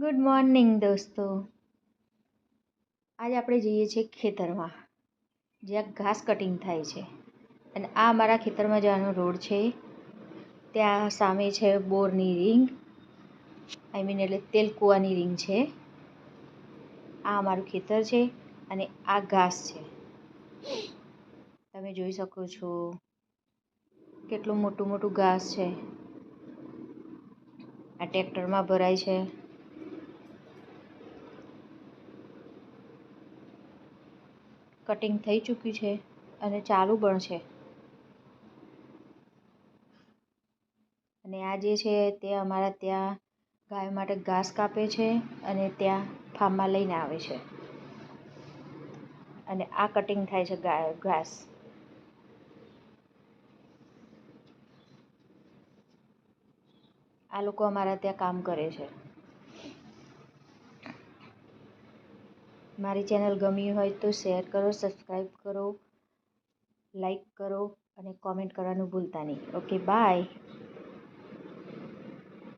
Good morning દોસ્તો. આજે આપણે જઈએ છીએ ખેતરમાં, જ્યાં ઘાસ કટિંગ થાય છે. અને આ અમારા ખેતરમાં જવાનો રોડ છે, ત્યાં સામે છે બોરની રિંગ આઈ મીન એટલે તેલકુવાની રિંગ છે. આ અમારું ખેતર છે અને આ ઘાસ છે. તમે જોઈ શકો છો કેટલું મોટું મોટું ઘાસ છે. આ ટ્રેક્ટરમાં ભરાય છે. કટિંગ થઈ ચૂક્યું છે અને ચાલુ પણ છે. અને આ જે છે તે અમારા ત્યાં ગાય માટે ઘાસ કાપે છે અને ત્યાં ફાર્મમાં લઈને આવે છે. અને આ કટિંગ થાય છે ગાય, ઘાસ. આ લોકો અમારા ત્યાં કામ કરે છે. મારી ચેનલ ગમી હોય તો શેર કરો સબસ્ક્રાઈબ કરો લાઈક કરો અને કોમેન્ટ કરવાનું ભૂલતા નહીં. Okay, bye.